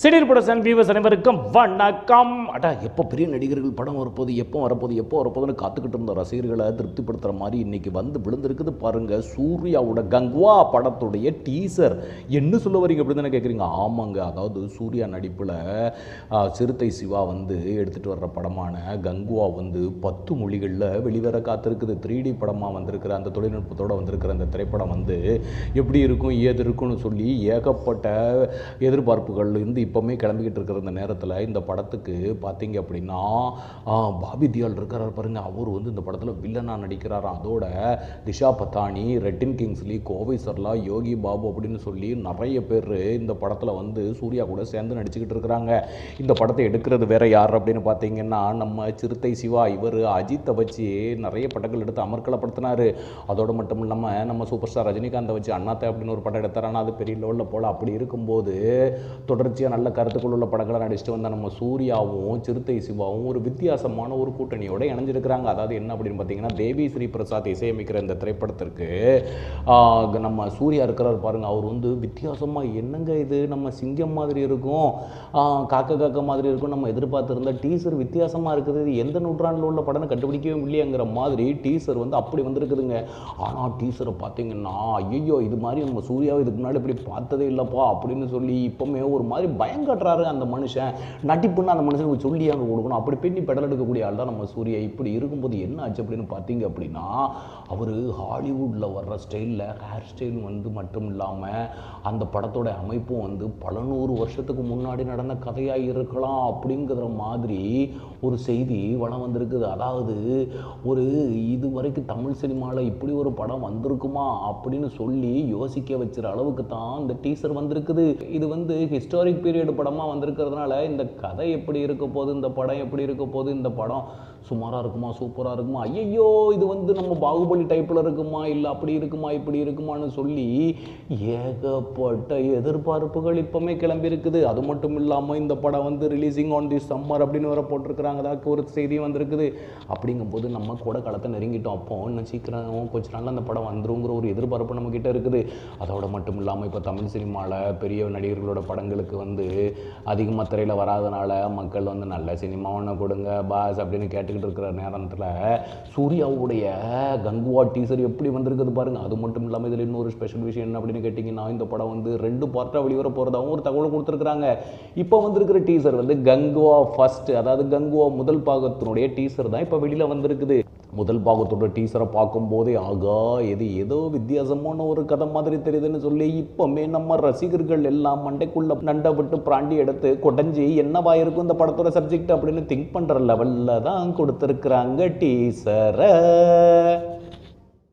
சிடீர் புடசன் viewers அனைவருக்கும் வணக்கம். அடா எப்போ பெரிய நடிகர்கள் படம் வரப்போது எப்போ வரப்போகுது எப்போ வரப்போகுதுன்னு காத்துக்கிட்டு இருந்த ரசிகர்களை திருப்திப்படுத்துகிற மாதிரி இன்னைக்கு வந்து விழுந்திருக்குது பாருங்க சூர்யாவோட கங்வா படத்துடைய டீசர். என்ன சொல்ல வரீங்க அப்படின்னு தானே கேட்குறீங்க ஆமாங்க அதாவது சூர்யா நடிப்பில் சிறுத்தை சிவா வந்து எடுத்துகிட்டு வர்ற படமான கங்குவா வந்து பத்து மொழிகளில் வெளிவர காத்திருக்குது. த்ரீ டி படமாக வந்திருக்கிற அந்த தொழில்நுட்பத்தோடு வந்திருக்கிற அந்த திரைப்படம் வந்து எப்படி இருக்கும் ஏது இருக்கும்னு சொல்லி ஏகப்பட்ட எதிர்பார்ப்புகள் இருந்து இப்போவுமே கிளம்பிக்கிட்டு இருக்கிற இந்த நேரத்தில் இந்த படத்துக்கு பார்த்தீங்க அப்படின்னா பாபி தியால் இருக்கிறார் பாருங்க. அவர் வந்து இந்த படத்தில் வில்லனாக நடிக்கிறாராம் அதோட திஷா பத்தானி ரெட்டின் கிங்ஸ்லி கோவை சர்லா யோகி பாபு அப்படின்னு சொல்லி நிறைய பேர் இந்த படத்தில் வந்து சூர்யா கூட சேர்ந்து நடிச்சுக்கிட்டு இருக்கிறாங்க. இந்த படத்தை எடுக்கிறது வேற யார் அப்படின்னு பார்த்தீங்கன்னா நம்ம சிறுத்தை சிவா. இவர் அஜித்தை வச்சு நிறைய படங்கள் எடுத்து அமர்க்கலப்படுத்தினார். அதோடு மட்டும் இல்லாமல் நம்ம சூப்பர் ஸ்டார் ரஜினிகாந்தை வச்சு அண்ணாத்தை அப்படின்னு ஒரு படம் எடுத்தார். ஆனால் அது பெரிய லெவலில் போல். அப்படி இருக்கும்போது தொடர்ச்சியாக நல்ல கருத்துக்கள் உள்ள படங்களை நடிச்சுட்டு வந்த நம்ம சூர்யாவும் சிறுத்தை சிவாவும் ஒரு வித்தியாசமான ஒரு கூட்டணியோட இணைஞ்சிருக்கிறாங்க. அதாவது என்ன அப்படின்னு பார்த்தீங்கன்னா தேவி ஸ்ரீ பிரசாத் இசையமைக்கிற இந்த திரைப்படத்திற்கு நம்ம சூர்யா இருக்கிறார் பாருங்கள் அவர் வந்து வித்தியாசமாக என்னங்க இது? நம்ம சிங்கம் மாதிரி இருக்கும். காக்க காக்க மாதிரி இருக்கும். நம்ம எதிர்பார்த்துருந்த டீசர் வித்தியாசமாக இருக்குது. இது எந்த நூற்றாண்டில் உள்ள படம்னு கண்டுபிடிக்கவே முடியலைங்கிற மாதிரி டீசர் வந்து அப்படி வந்திருக்குதுங்க. ஆனால் டீசரை பார்த்தீங்கன்னா ஐயோ இது மாதிரி நம்ம சூர்யாவை இதுக்கு முன்னாடி இப்படி பார்த்ததே இல்லைப்பா அப்படின்னு சொல்லி இப்போமே ஒரு மாதிரி பயம் காட்டுறாரு அந்த மனுஷன். நடிப்புன்னு அந்த மனுஷனுக்கு சொல்லி அங்கே கொடுக்கணும். அப்படி பெண்ணி பெடல் எடுக்கக்கூடிய ஆள் தான் நம்ம சூர்யா. இப்படி இருக்கும்போது என்ன ஆச்சு அப்படின்னு பார்த்தீங்க அப்படின்னா அவர் ஹாலிவுட்டில் வர்ற ஸ்டைலில் ஹேர் ஸ்டைல் வந்து மட்டும் இல்லாமல் அந்த படத்தோட அமைப்பும் வந்து பல நூறு வருஷத்துக்கு முன்னாடி நடந்த கதையாக இருக்கலாம் அப்படிங்கிற மாதிரி ஒரு செய்தி வளம் வந்திருக்குது. அதாவது ஒரு இது வரைக்கும் தமிழ் சினிமாவில் இப்படி ஒரு படம் வந்திருக்குமா அப்படின்னு சொல்லி யோசிக்க வச்சுற அளவுக்கு தான் இந்த டீசர் வந்திருக்குது. இது வந்து ஹிஸ்டாரிக் பீரியட் படமாக வந்திருக்கிறதுனால இந்த கதை எப்படி இருக்க போகுது இந்த படம் எப்படி இருக்க போகுது இந்த படம் சுமாராக இருக்குமா சூப்பராக இருக்குமா ஐயையோ இது வந்து நம்ம பாகுபலி டைப்பில் இருக்குமா இல்லை அப்படி இருக்குமா இப்படி இருக்குமான்னு சொல்லி ஏகப்பட்ட எதிர்பார்ப்புகள் இப்போமே கிளம்பி இருக்குது. அது மட்டும் இல்லாமல் இந்த படம் வந்து ரிலீஸிங் ஆன் தி சம்மர் அப்படின்னு வர போட்டிருக்கிறாங்க. அதாவது ஒரு செய்தி வந்திருக்குது. அப்படிங்கும்போது நம்ம கூட காலத்தை நெருங்கிட்டோம். அப்போ இன்னும் சீக்கிரம் கொஞ்ச நாளில் அந்த படம் வந்துருங்கிற ஒரு எதிர்பார்ப்பு நம்மக்கிட்ட இருக்குது. அதோட மட்டும் இல்லாமல் இப்போ தமிழ் சினிமாவில் பெரிய நடிகர்களோட படங்களுக்கு வந்து அதிகமாக திரையில் வராதனால மக்கள் வந்து நல்ல சினிமா ஒன்று கொடுங்க பாஸ் அப்படின்னு கேட்டுக்கிட்டு இருக்கிற நேரத்தில் சூர்யாவுடைய கங்குவா டீசர் எப்படி வந்திருக்குது பாருங்க. அது மட்டும் இல்லாமல் இதில் இன்னொரு ஸ்பெஷல் விஷயம் என்ன அப்படின்னு கேட்டிங்கன்னா இந்த படம் வந்து ரெண்டு பார்ட்டாக வெளிவர போகிறதாகவும் ஒரு தகவல் கொடுத்துருக்குறாங்க. இப்போ வந்திருக்கிற டீசர் வந்து கங்குவா ஃபர்ஸ்ட் அதாவது கங்குவா முதல் பாகத்தினுடைய டீசர் தான் இப்போ வெளியில் வந்திருக்குது. முதல் பாகத்தோட டீசரை பார்க்கும்போதே ஆகா இது ஏதோ வித்தியாசமான ஒரு கதை மாதிரி தெரியுதுன்னு சொல்லி இப்போமே நம்ம ரசிகர்கள் எல்லாம் மண்டைக்குள்ள நண்டை விட்டு பிராண்டி எடுத்து கொடைஞ்சி என்னவா இருக்கும் இந்த படத்தோட சப்ஜெக்ட் அப்படின்னு திங்க் பண்ணுற லெவலில் தான் கொடுத்துருக்குறாங்க டீசரை